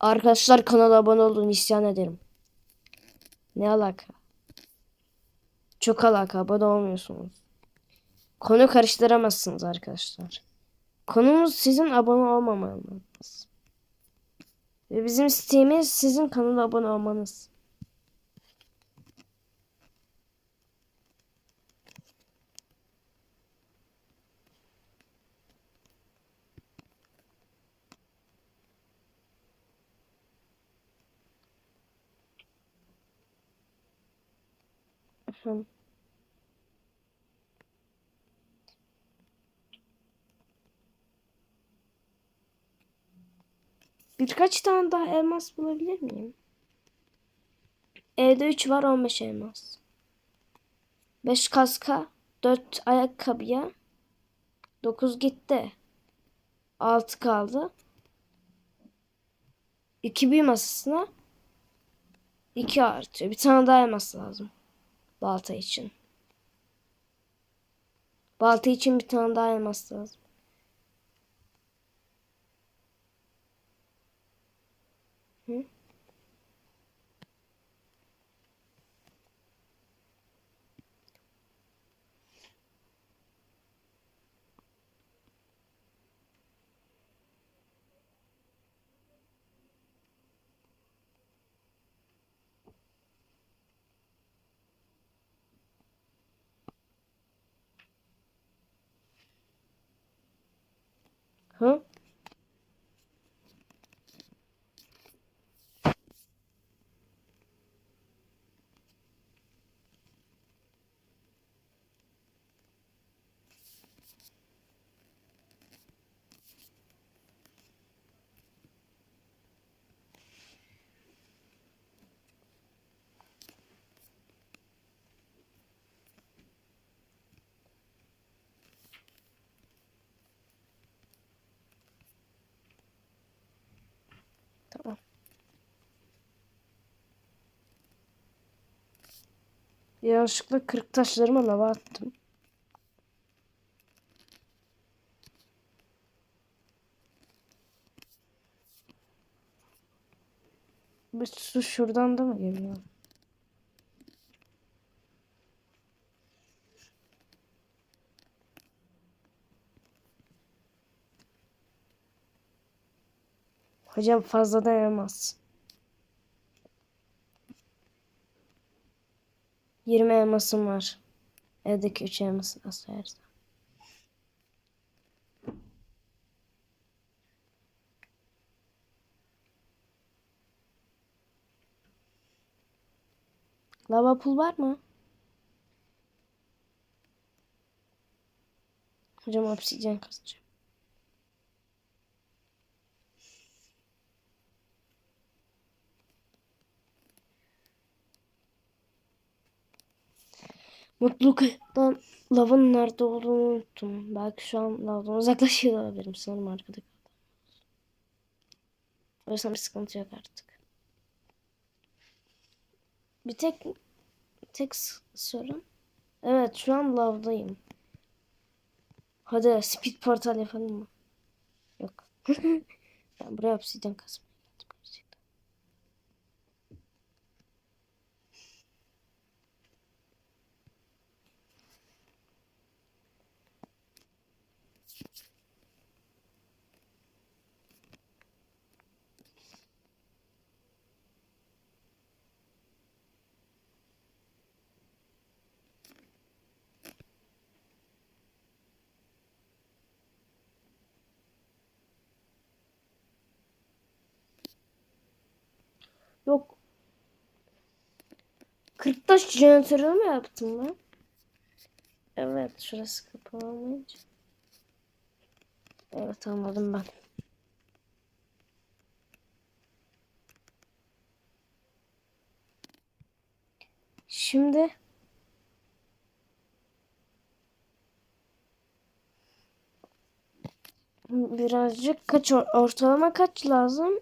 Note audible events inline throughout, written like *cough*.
Arkadaşlar kanala abone olun isyan ederim. Ne alaka? Çok alaka abone olmuyorsunuz. Konu karıştıramazsınız arkadaşlar. Konumuz sizin abone olmamanız. Ve bizim isteğimiz sizin kanala abone olmanız. Hı. Birkaç tane daha elmas bulabilir miyim? Evde 3 var 15 elmas. 5 kaska, 4 ayakkabıya, 9 gitti. 6 kaldı. 2 büyü masasına 2 artıyor. Bir tane daha elmas lazım. Balta için. Balta için bir tane daha elmas lazım. Hı? Tamam. Yanlışlıkla kırık taşlarımı lava attım. Bu su şuradan da mı geliyor? Hocam fazla dayanamaz. 20 elmasım var. Evdeki 3 elması da sayarsam. Lava pul var mı? Hocam obsidyen kazacağım. Mutluluktan lavın nerede olduğunu unuttum. Belki şu an lavdan uzaklaşıyor olabilirim. Sanırım arkada. O yüzden bir sıkıntı yok artık. Bir tek tek sorun. Evet şu an lavdayım. Hadi speed portal yapalım mı? Yok. *laughs* ben buraya obsidyen kazmaya Yok. 40 taş jeneratörü mü yaptım ben? Evet şurası kapanmayınca. Evet anladım ben. Şimdi birazcık kaç or- ortalama kaç lazım?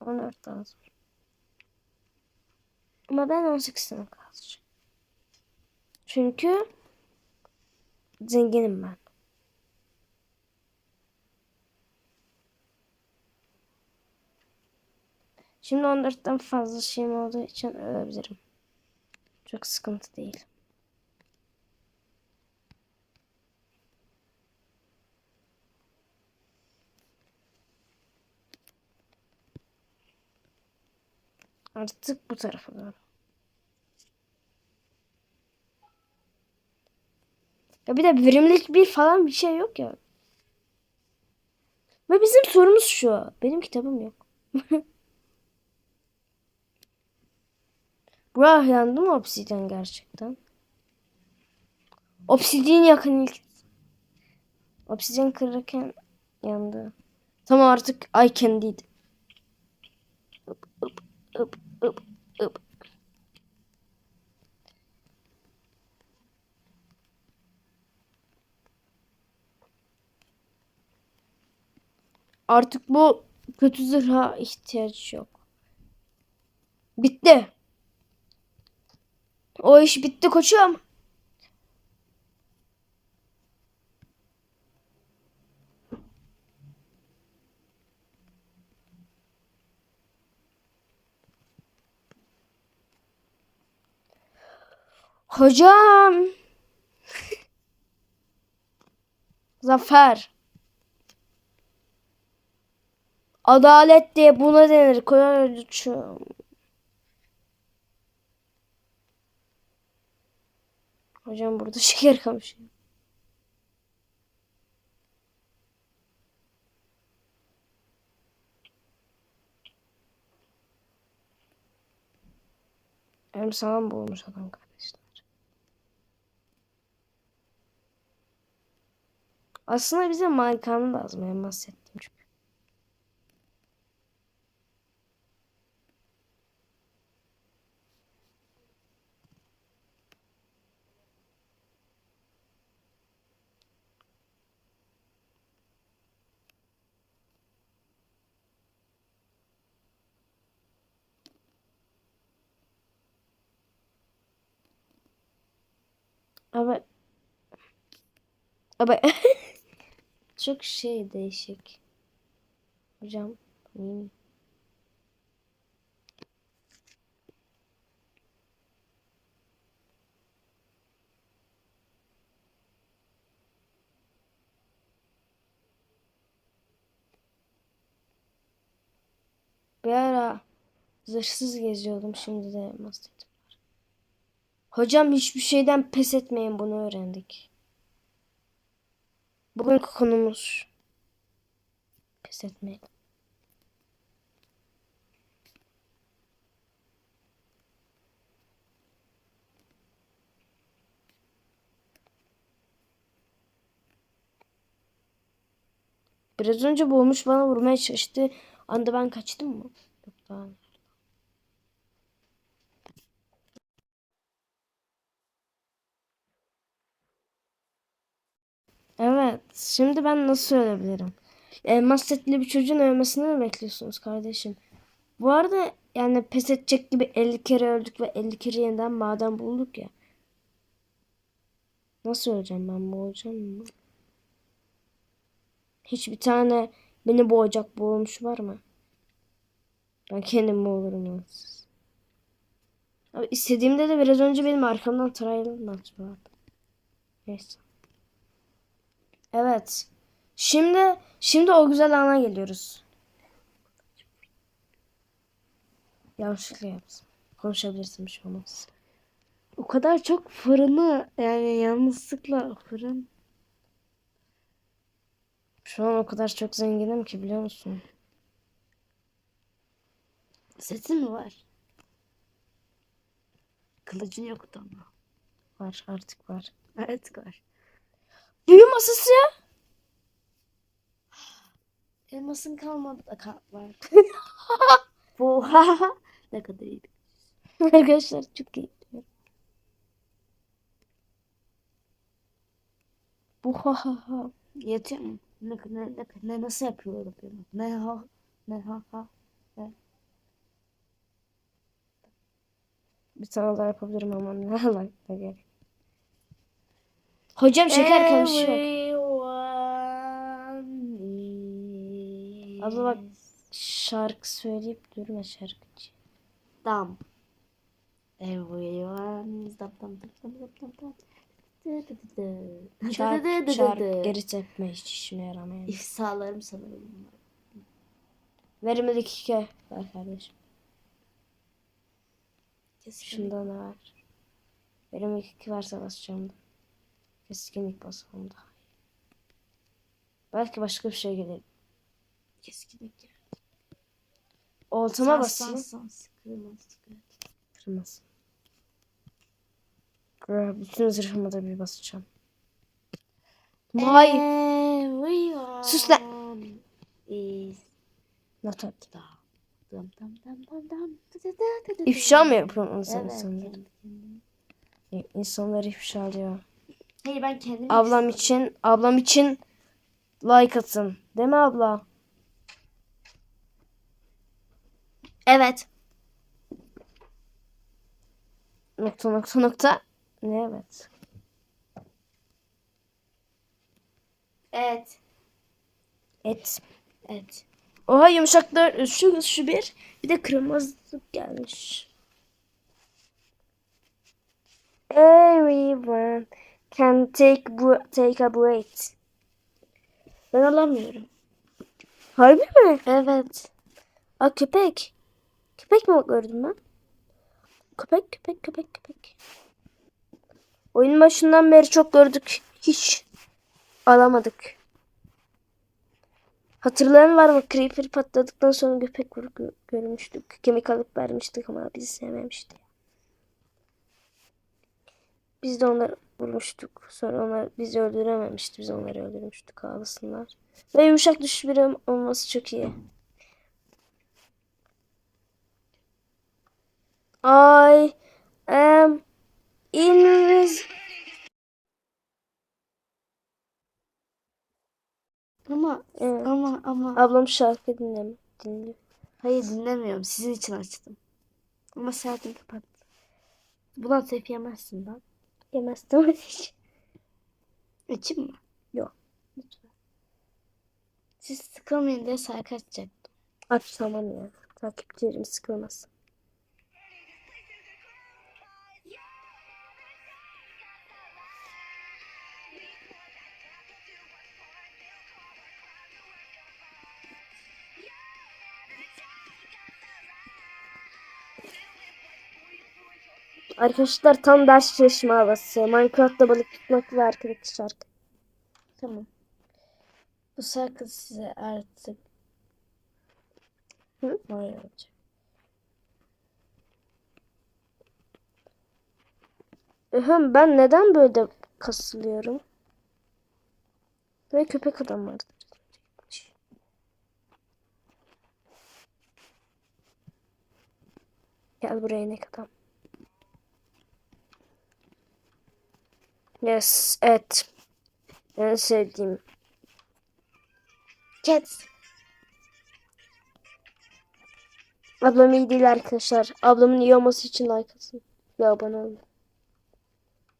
14 lazım. Ama ben 18 tane kalacağım. Çünkü zenginim ben. Şimdi 14'ten fazla şeyim olduğu için ölebilirim. Çok sıkıntı değil. Artık bu tarafa doğru. Ya bir de verimlilik bir falan bir şey yok ya. Ve bizim sorumuz şu. Benim kitabım yok. *laughs* Bura yandı mı obsidyen gerçekten? Obsidyen yakın ilk. Obsidyen kırarken yandı. Tamam artık I can did. Hıp, hıp, hıp, hıp, hıp. Artık bu kötü zırha ihtiyaç yok. Bitti. O iş bitti koçum. Hocam. Zafer. Adalet diye buna denir. Koçum. Hocam burada *laughs* şeker kamışı. Hem sağlam bulmuş adam Aslında bize Minecraft'ı lazım. En bahsettiğim çünkü. Ama ama *laughs* çok şey değişik. Hocam hmm. Bir ara zırhsız geziyordum. Şimdi de masketim var. Hocam hiçbir şeyden pes etmeyin bunu öğrendik. Bugünkü konumuz pes etmeyin. Biraz önce boğmuş bana vurmaya çalıştı. Anda ben kaçtım mı? Yok daha. Evet. Şimdi ben nasıl ölebilirim? Elmas setli bir çocuğun ölmesini mi bekliyorsunuz kardeşim? Bu arada yani pes edecek gibi 50 kere öldük ve 50 kere yeniden maden bulduk ya. Nasıl öleceğim ben boğulacağım mı? Hiçbir tane beni boğacak boğulmuş var mı? Ben kendim boğulurum onsuz. Abi istediğimde de biraz önce benim arkamdan not vardı. Neyse. Evet. Şimdi şimdi o güzel ana geliyoruz. Yanlışlıkla yaptım. Konuşabilirsin bir şey olmaz. O kadar çok fırını yani yanlışlıkla fırın. Şu an o kadar çok zenginim ki biliyor musun? Sesin mi var? Kılıcın yoktu ama. Var artık var. Evet var. Büyü masası. Elmasın kalmadı da kal var. Bu ne kadar iyi. Arkadaşlar çok iyi. Bu ha ha ha. Yatıyor mu? Ne, ne, ne, ne nasıl yapıyorum. Ne ha ne ha ha. Bir tane daha yapabilirim ama ne alaka gerek. Hocam şeker kamışı yok. Abla bak. şarkı söyleyip durma şarkıcı. Dam. Everyone is dam dam dam dam dam dam. Çark, çark geri tepme hiç işine yaramayan. İfsalarım sanırım bunlar. Verimli dakika var kardeşim. Kesin. Şunda ne var? Verimli dakika varsa basacağım da. Keskinlik basalım daha iyi. Belki başka bir şey gelir. Keskinlik. ya. Oltama basayım. san, san, sıkılmaz, sıkılmaz. Kırmaz. Bro, bütün zırhımı da bir basacağım. Vay. Sus lan. Not dı. İfşa mı yapıyorsun sen Evet. insanlara? kendi kendime. Hayır ben kendim Ablam için, ablam için like atın. Değil mi abla? Evet. Nokta nokta nokta. Ne evet. Evet. Et. Evet. Oha yumuşaklar şu şu bir. Bir de kırmızılık gelmiş. Everyone can take take a breath. Ben alamıyorum. Harbi mi? Evet. Aa köpek. Köpek mi gördüm ben? Köpek köpek köpek köpek. Oyunun başından beri çok gördük. Hiç alamadık. Hatırlayan var mı? Creeper patladıktan sonra köpek vurup gö- görmüştük. Kemik alıp vermiştik ama bizi sevmemişti. Biz de onları vurmuştuk. Sonra onlar bizi öldürememişti. Biz onları öldürmüştük. Ağlasınlar. Ve yumuşak düşüş biri olması çok iyi. I am invisible. Ama Evet. ama ama Ablam şarkı dinlem dinliyor. hayır dinlemiyorum. Sizin için açtım. Ama saatini kapat. Buna tepki yemezsin ben. Yemezdim hiç. *laughs* Açayım mı? Yok. Lütfen. Siz sıkılmayın diye şarkı açacaktım. Aç tamam ya. Takipçilerim sıkılmasın. Arkadaşlar tam ders çalışma havası. Minecraft'ta balık tutmak ve arkadaki şarkı. Tamam. Bu şarkı size artık Hı? Böyle olacak. Hem ben neden böyle kasılıyorum? Ve köpek adam vardı. Gel buraya ne adam. Yes, et. En sevdiğim. Cats. Ablam iyi değil arkadaşlar. Ablamın iyi olması için like atın. Ve abone olun.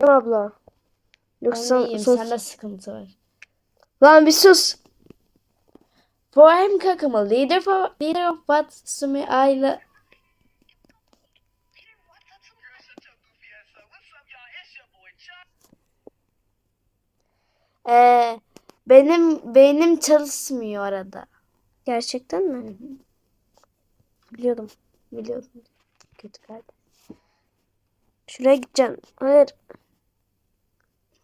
Değil abla? Yoksa Anlayayım, son... sende sıkıntı var. Lan bir sus. For I'm Kakama, leader for leader of what Tsumi Ayla. Ee, benim beynim çalışmıyor arada. Gerçekten mi? Biliyordum. Biliyordum. Kötü kaldı. Şuraya gideceksin. Hayır.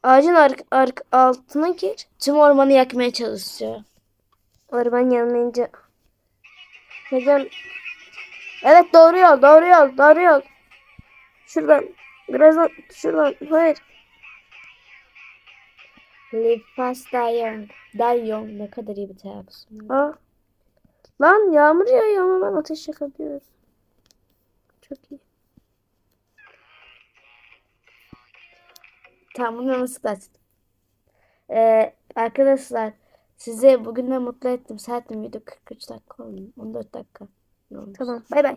Ağacın ark, ark altına gir. Tüm ormanı yakmaya çalışıyor. Araban yanmayınca. Neden? Evet doğru yol, doğru yol, doğru yol. Şuradan. Birazdan şuradan. Hayır. Live fast die young. Die young ne kadar iyi bir telaffuz. Aa. Lan yağmur yağıyor ama ben ateş yakabiliyorum. Çok iyi. Tamam bunu nasıl açtım? Ee, arkadaşlar size bugün de mutlu ettim. Zaten video 43 dakika oldu. 14 dakika. Olmuş? Tamam. Bay bay.